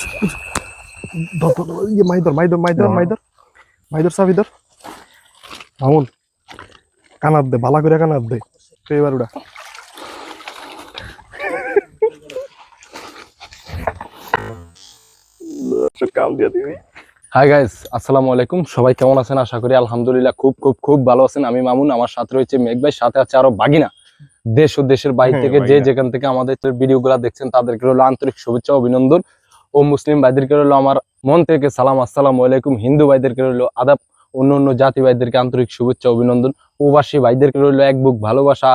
ধর, ধর, ধর, ইয়ে মাইদর মাইদর মাইদর মাইদর মাইদর চাবি ধর মামুন কানার দে বালা করে কানার দে। তো এবার উড়া? কাম দিয়ে দিবি। হাই গাইস আসসালামু আলাইকুম। সবাই কেমন আছেন? আশা করি আলহামদুলিল্লাহ খুব খুব খুব ভালো আছেন। আমি মামুন আমার সাথে রয়েছে মেঘ ভাই সাথে আছে আরও বাগিনা। দেশ ও দেশের বাইরে হ্যাঁ, থেকে যে যেখান থেকে আমাদের ভিডিও ভিডিওগুলো দেখছেন তাদেরকে হলো আন্তরিক শুভেচ্ছা অভিনন্দন। ও মুসলিম ভাইদেরকে হলো আমার মন থেকে সালাম, আসসালাম আলাইকুম। হিন্দু ভাইদেরকে হলো আদাব, অন্য অন্য জাতি ভাইদেরকে আন্তরিক শুভেচ্ছা, অভিনন্দন। প্রবাসী ভাইদেরকে রইল এক বুক ভালোবাসা।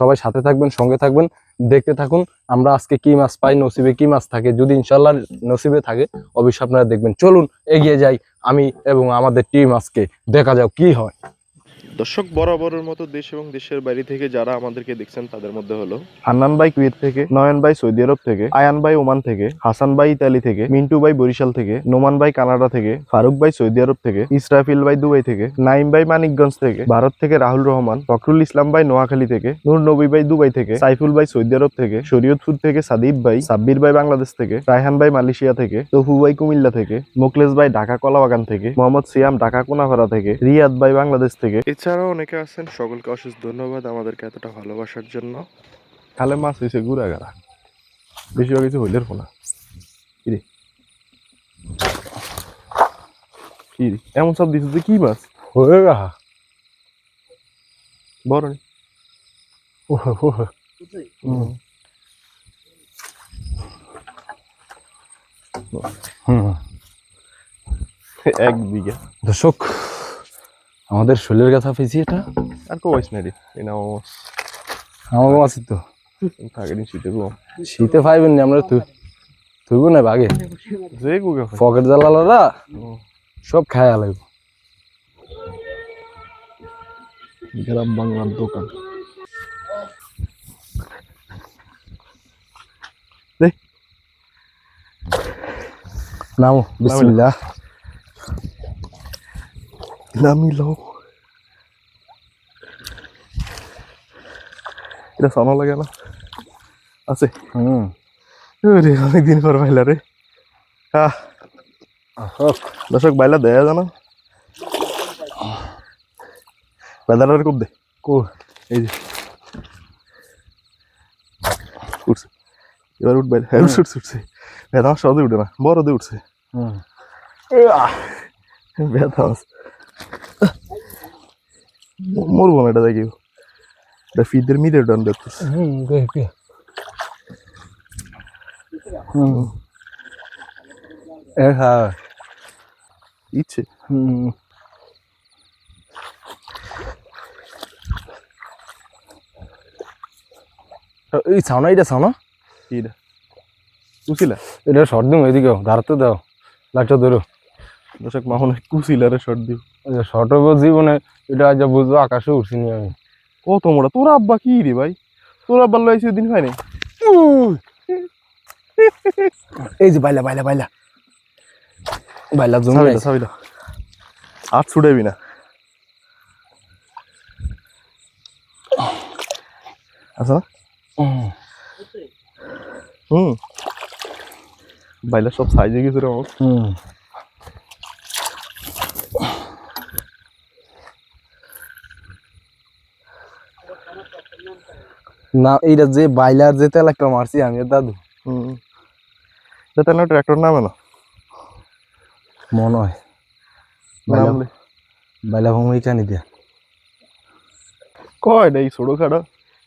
সবাই সাথে থাকবেন, সঙ্গে থাকবেন, দেখতে থাকুন। আমরা আজকে কি মাছ পাই, নসিবে কি মাছ থাকে, যদি ইনশাল্লাহ নসিবে থাকে, অবশ্যই আপনারা দেখবেন। চলুন, এগিয়ে যাই আমি এবং আমাদের টিম আজকে। দেখা যাও কি হয়। দর্শক বরাবরের মতো দেশ এবং দেশের বাইরে থেকে যারা আমাদেরকে দেখছেন তাদের মধ্যে হলো হান্নান ভাই কুয়েত থেকে নয়ন ভাই সৌদি আরব থেকে আয়ান ভাই ওমান থেকে হাসান ভাই ইতালি থেকে মিন্টু ভাই বরিশাল থেকে নোমান ভাই কানাডা থেকে ফারুক ভাই সৌদি আরব থেকে ইসরাফিল ভাই দুবাই থেকে নাইম ভাই মানিকগঞ্জ থেকে ভারত থেকে রাহুল রহমান ফখরুল ইসলাম ভাই নোয়াখালী থেকে নূর নবী ভাই দুবাই থেকে সাইফুল ভাই সৌদি আরব থেকে শরীয়তপুর থেকে সাদিব ভাই সাব্বির ভাই বাংলাদেশ থেকে রায়হান ভাই মালয়েশিয়া থেকে তফু ভাই কুমিল্লা থেকে মোকলেশ ভাই ঢাকা কলাবাগান থেকে মোহাম্মদ সিয়াম ঢাকা কোনাফাড়া থেকে রিয়াদ ভাই বাংলাদেশ থেকে। এছাড়াও অনেকে আছেন সকলকে অশেষ ধন্যবাদ আমাদেরকে এতটা ভালোবাসার জন্য। খালে মাছ হয়েছে গুড়া গাড়া বেশিরভাগ কিছু হইলের ফোনা। কিরে কি এমন সব দিচ্ছে কি মাছ? হয়ে গা। বড় নি। হুম। হুম। এক বিঘা। দর্শক আমাদের শরীরের কথা পেয়েছি এটা? আর কো বয়স নাই রে এই আমাকে আছি তো। থাকে দিন শীতে গো। শীতে পাইবেন না আমরা তুই তুইব না বাগে। যে গুগা পকেট জ্বালালারা সব খায় লাগবে গ্রাম বাংলার দোকান। নামো বিসমিল্লাহ। নামি লও এটা সানো লাগে না? আছে। হুম। রে অনেকদিন পর বাইলা রে। হোক দর্শক বাইলা দেয়া জানো বেদাটার খুব দে। কো এই যে। উঠছে। এবার উঠ বাইরে হ্যাঁ উঠছে উঠছে। বেদা সহজে উঠে না। বড় দিয়ে উঠছে। হুম। ম- মরবো না এটা দেখি। এটা ফিদের মিদে ডান দেখতেছে হ্যাঁ ইচ্ছে। হুম। এই ছানা এটা ছানা কি এটা কুচিলা এটা শর্ট দিম এদিকেও ধারতে দাও। লাইটটা ধরো। দর্শক মাহনে কুচিলারে শর্ট দিব শর্ট হইব জীবনে এটা আজ বুঝব আকাশে উঠছিনি আমি। কত মোড়া তোর আব্বা কি রে ভাই? তোর আব্বার লইছে দিন হয় নাই? এই যে বাইলা বাইলা বাইলা। বাইলা জমি সাবিলা হাত ছুটাবি না। আচ্ছা। হুম। বাইলা সব সাইজে গেছে রে আমার হুম। না এইটা যে বাইলার যে তেল একটা মারছি আমি দাদু। হুম। তাহলে ট্র্যাক্টর নামে না? মনে হয় বাইলা ভূমি টানি দিয়া। কয় না এই ছোটো খাটো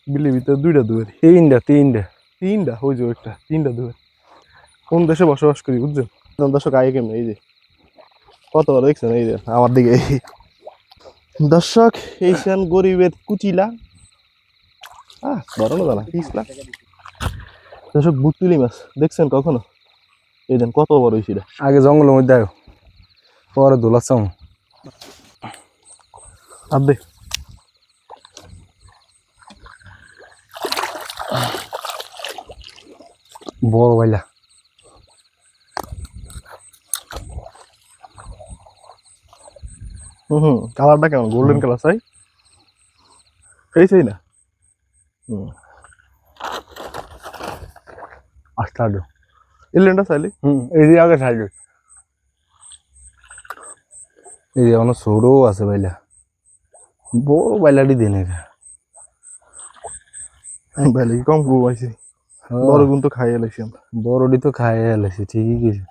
বিলের ভিতরে দুইটা দুয়ারি। তিনটা তিনটা। তিনটা? ওই যে একটা তিনটা দুয়ারি। কোন দেশে বসবাস করি বুঝছেন? দর্শক আগে কেমন এই যে। কত বড় দেখছেন এই যে আমার দিকে। দর্শক এই সেন গরিবের কুচিলা আহ বড় না জানা পিছলা দর্শক বুতুলি মাছ দেখছেন কখনো? এই দেন কত বড় হয়েছিল আগে জঙ্গলের মধ্যে আয়ো। পরে দোলাচ্ছাম আর দে। বড় বাইলা হুম কালারটা কেমন? গোল্ডেন কালার চাই? এই চাই না? হুম এই যে আগে সাইড এই যে অনেক সরও আছে বাইলা বড় বাইলাটি দিনে ভালো কম গু পাইছি বড় গুণ তো খাই এলাইছি আমরা বড়ডি তো খাই এলাইছে ঠিকই কিছু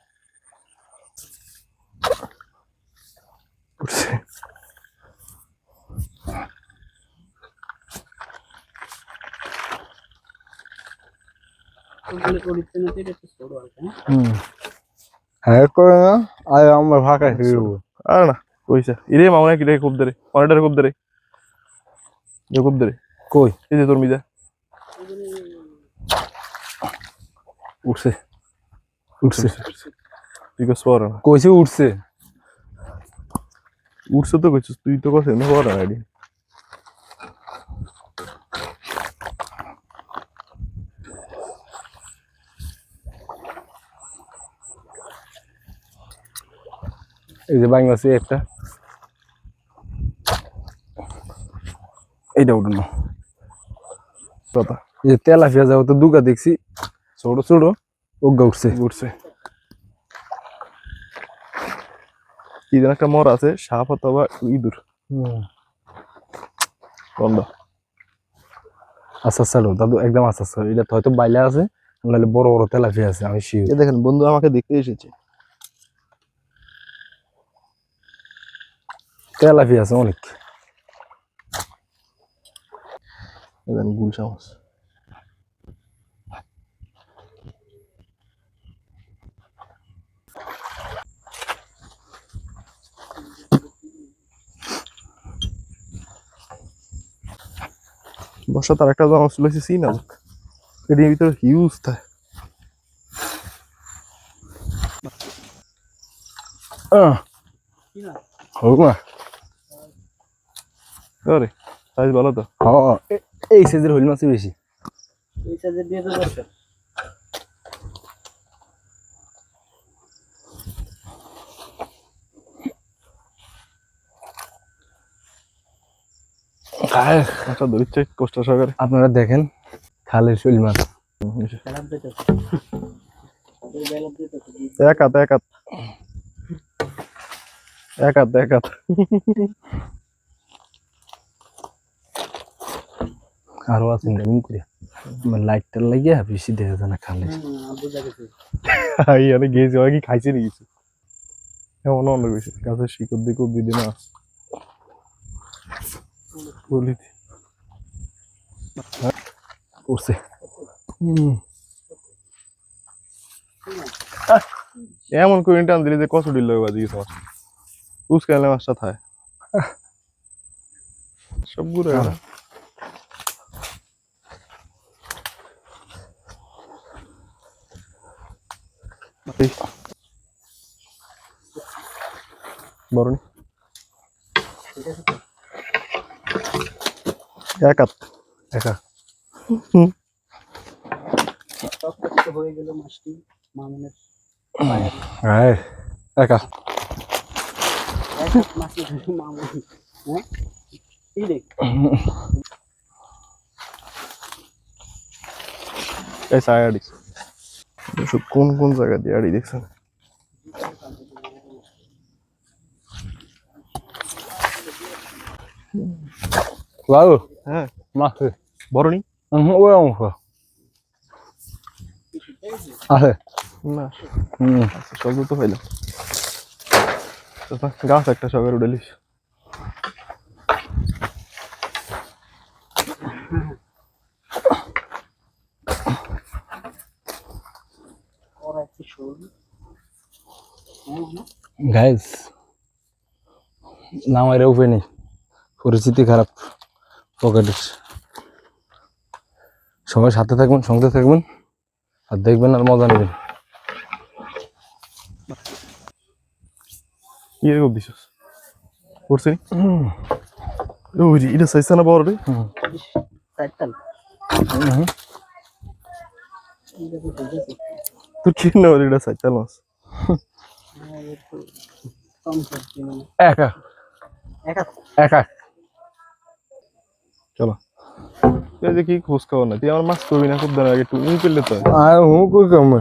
উঠছে হুম হ্যাঁ করে না আরে আমরা ফাঁকা খেয়ে দেবো। আর না কইছা। ইরে মামা কি রে খুব ধরে অনেকটারে খুব ধরে খুব ধরে কই? এই যে তোর মিজা। উঠছে। উঠছে তুই কস না। কইছে উঠছে। উঠছে তো কইছিস তুই তো কস না আইডি। এই যে বাংলাদেশে একটা। এইটা উঠুন। কথা এই যে তেলাপিয়া যাব তো দুগা দেখছি। ছোট ছোট। ওগা উঠছে। উঠছে। কি যেন একটা মর আছে সাপ অথবা ইঁদুর। বন্ধ। আচ্ছা দাদু একদম আচ্ছা এটা তো হয়তো বাইলা আছে নাহলে বড় বড় তেলাপিয়া আছে আমি শিওর দেখেন বন্ধু আমাকে দেখতে এসেছে। তেলাপিয়া আছে অনেক এ দেখেন গুলশা মাছ বর্ষা তার একটা মাছ লইছে সি না এটির ভিতরে হিউজ থাকে আহ, হোক না আরে সাইজ ভালো তো? হ্যাঁ এই সাইজের হইল মাছই বেশি। এই সাইজের দিয়ে তো ধরিচ্ছে কষ্ট সহকারে। আপনারা দেখেন খালের শৈল মাছ। এক হাত এক হাত। এক হাত এক হাত। আরও আছে এমন করে লাইটটা লাগিয়ে বেশি দেখা যায় না খালে। গেছে আরে গেছি কি খাইছে নি কিছু? এমন অন্য কিছু। গাছের শিকড় দিয়ে দিদি না। বলি করছে। এমন করে টান দিলে যে কত ডিল বাজি গেছে মাছ উস্কাইলে মাছটা থায়। সব ঘুরে গেল এই। বরণি এক হাত একা তখন হয়ে গেল মাছটি মামুনের আয় একা এক মাছটি ধরে মামুন হ্যাঁ কি রে এই সায় এসব কোন কোন জায়গা দিয়ে আড়ি দেখছেন? বাবু হ্যাঁ। মাছ বরণি? ওই অংশ আছে? না। হুম আচ্ছা তো হইলাম গাছ একটা সবের উড়েলিস ওরা একটু শোন হ্যাঁ গাইজ নামার উপায় নেই পরিস্থিতি খারাপ। পকেটের সবাই সাথে থাকবেন সঙ্গে থাকবেন আর দেখবেন আর মজা নেবেন। এরকম দিছিস করছি এটা সাইজ না বড় রে। তোর কি না বলে এটা সাইজ মাছ একটু কম করছি মানে একা একা একা চলো এই যে কি খোঁজ খবর না তুই আমার মাছ করবি না খুব দাঁড়া আগে তুই করলে তো আর হু কই কম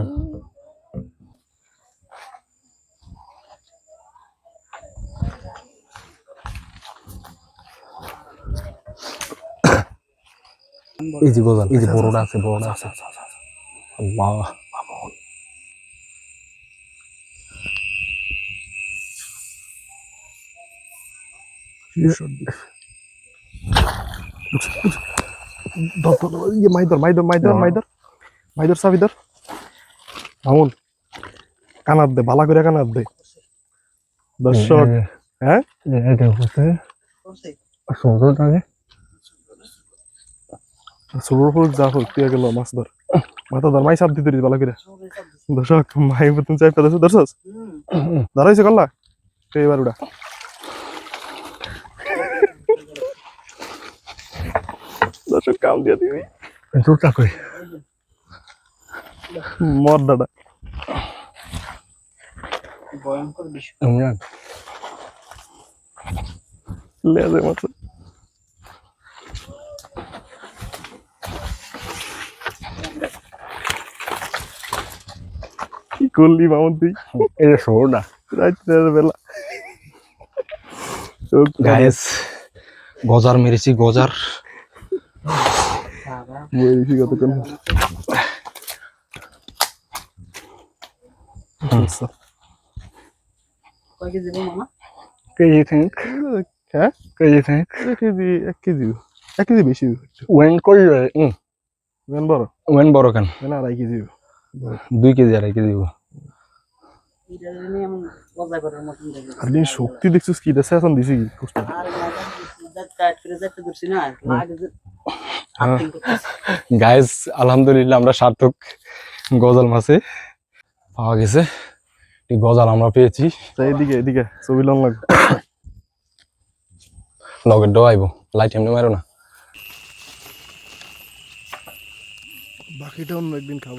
এই যে বড়টা আছে বড়টা আছে আল্লাহ মাইদর মাইদর মাইদর মাইদর মাইদর চাবি মামুন কানার দে বালা করে কানার দে। দর্শক হ্যাঁ যা হোক তুই গেল মাছ ধর। মাথা ধর মাই সাপ দিতে বালা করে। দর্শক মাই তুমি চাই দর্শক ধরাইছে কল্লা? তো এবার উড়া। দর্শক কাম দিয়ে দিবি। জোরটা কই। মর দাদা। ভয়ঙ্কর বিষয়। ইমরান লেজে মাছ কি করলি মামুন তুই এই যে শোরটা রাত্রের বেলা। গাইস গজার মেরেছি গজার। বইছি কতক্ষণ কেজি দেবো মামা কেজি থিঙ্ক হ্যাঁ কেজি থিঙ্ক এক কেজি এক কেজি এক কেজি বেশি ওয়েন করি মেন বড় ওয়েন বড় কেন মেন আড়াই কেজি দুই কেজি আড়াই কেজি আর শক্তি দেখছিস কি দেশে এখন দিছি কি কষ্ট গাইস আলহামদুলিল্লাহ আমরা সার্থক গজাল মাছে পাওয়া গেছে। গজাল আমরা পেয়েছি। এদিকে এদিকে ছবি লং লাগবে। লগের ডোয়াইব লাইট এমনি মারো না। বাকিটা অন্য একদিন খাব।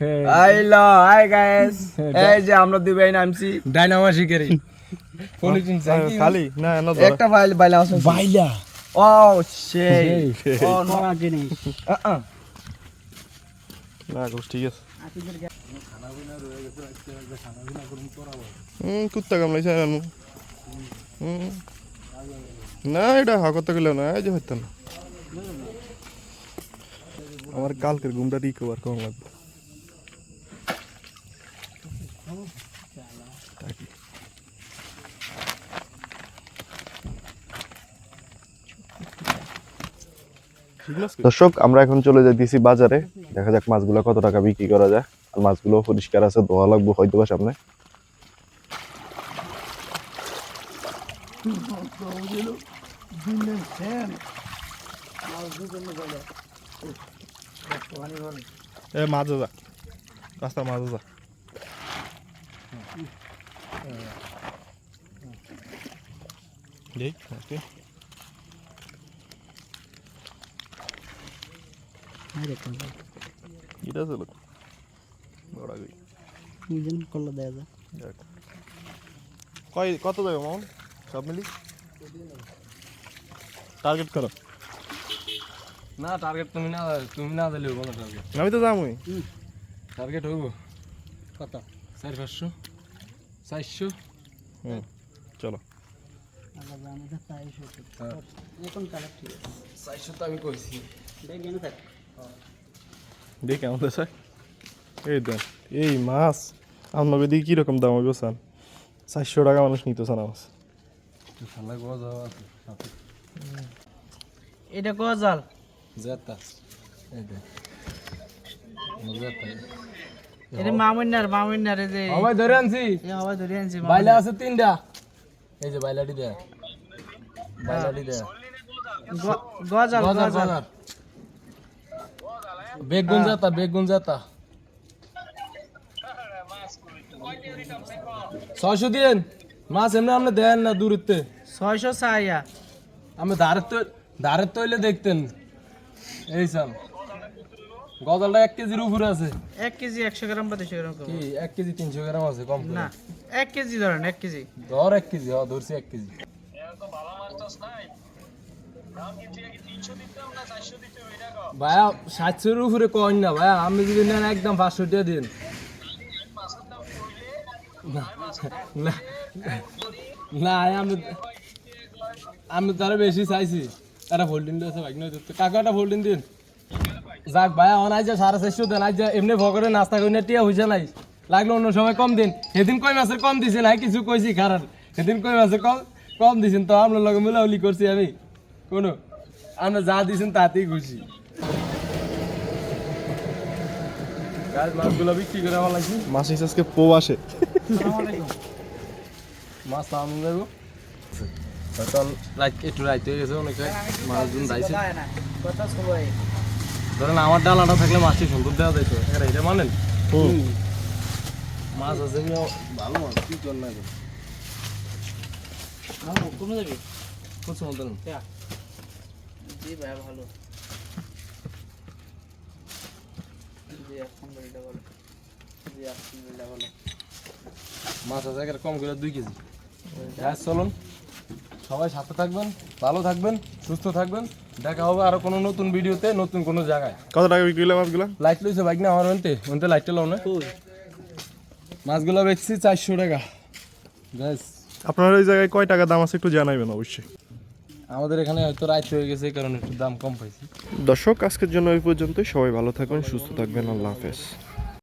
Hello hi guys. এই যে আমরা দুই ভাই নামছি ডাইনামাসি করি খালি? না না একটা ফাইল বাইলা আছে। বাইলা ও সেই। ও জিনিস না গোস ঠিক আছে। কুত্তা না এটা না এই যে হইতো না আমার কালকের ঘুমটা রিকভার কম লাগবে। দর্শক, আমরা এখন চলে যাই দিছি বাজারে। দেখা যাক মাছগুলো কত টাকা বিক্রি করা যায়। আর মাছগুলো পরিষ্কার আছে, ধোয়া লাগবে হয়তো বা সামনে মাছ যা রাস্তার মাছ যা আরে করল এটা ছিল বড় গই নিজেন করল দেয়া দেখ কয় কত দেবে মামুন সব মিলি টার্গেট করো না টার্গেট তুমি না তুমি না দিলে কোনো টার্গেট আমি তো যামই টার্গেট হইব কত চারি পাঁচশো চারশো হুম চলো। দেখ আমাদের স্যার এই দেন এই মাছ আপনাকে দিকে কীরকম দাম হবে স্যার চারশো টাকা মানুষ নিত স্যার মাছ এটা গজাল? জেতা। এই দে জেতা। এটা মামুন্নার মামুন্নার এই যে। ভাই ধরে আনছি। এ হওয়া ধরে আনছি বাইলা আছে তিনটা। এই যে বাইলাটি দে বাইলাটি দে গজাল গজাল বেগুন জাতা বেগুন জাতা। ছয়শো দিন মাছ এমনি আপনি দেন না দূরত্বে। ছয়শো চাইয়া আমি দাঁড়ের তো দাঁড়ের তৈলে দেখতেন। এই সাল গজালটা এক কেজির উপরে আছে। এক কেজি একশো গ্রাম বা দুশো গ্রাম কম। কি? এক কেজি তিনশো গ্রাম আছে কম না এক কেজি ধরেন এক কেজি। ধর এক কেজি হ ধরছি এক কেজি। ভাইয়া সাতশোর উপরে কইন না ভাইয়া আমি যদি নেন একদম পাঁচশো টাকা দিন। না, আমি আমি তারা বেশি চাইছি। একটা ফোল্ডিং দিয়েছে ভাই নয় কাকা একটা ফোল্ডিং দিন। যাক ভাইয়া অনাই যা সাড়ে চারশো দেন আজ এমনি ভগরে নাস্তা করি টিয়া হয়েছে নাই। লাগল অন্য সময় কম দিন। সেদিন কই মাসের কম দিছে নাই কিছু কইছি খারাপ সেদিন কই মাসের কম কম দিছেন তো আপনার লগে মিলাউলি করছি আমি। কোনো আমরা যা দিছেন তাতেই খুশি। মাছগুলো বিক্রি করে আমার লাগছে। মাছ আজকে পো আসে মাছ আমি দেবো হয়তো রাত একটু রাত হয়ে গেছে অনেক মাছজন সবাই ধরেন আমার ডালাটা থাকলে মাছটি সুন্দর দেওয়া যাইতো এটা এটা মানেন? মাছ আছে ভালো মাছ কি না কমে যাবি? খুব সুন্দর জি ভাই ভালো। জি আলহামদুলিল্লাহ ভালো। জি আলহামদুলিল্লাহ ভালো। মাছ আছে কম করে দুই কেজি। গ্যাস চলুন। সবাই সাথে থাকবেন ভালো থাকবেন সুস্থ থাকবেন। দেখা হবে আরও কোনো নতুন ভিডিওতে নতুন কোনো জায়গায়। কত টাকা বিক্রি হলো মাছগুলো? লাইট লইছে বাইক না আমার ওনতে ওনতে লাইটটা লাও না। মাছগুলো বেচছি চারশো টাকা। ব্যাস। আপনার ওই জায়গায় কয় টাকা দাম আছে একটু জানাবেন অবশ্যই। আমাদের এখানে হয়তো রাত হয়ে গেছে এই কারণে একটু দাম কম পাইছি। দর্শক আজকের জন্য এই পর্যন্তই। সবাই ভালো থাকুন সুস্থ থাকবেন। আল্লাহ হাফেজ।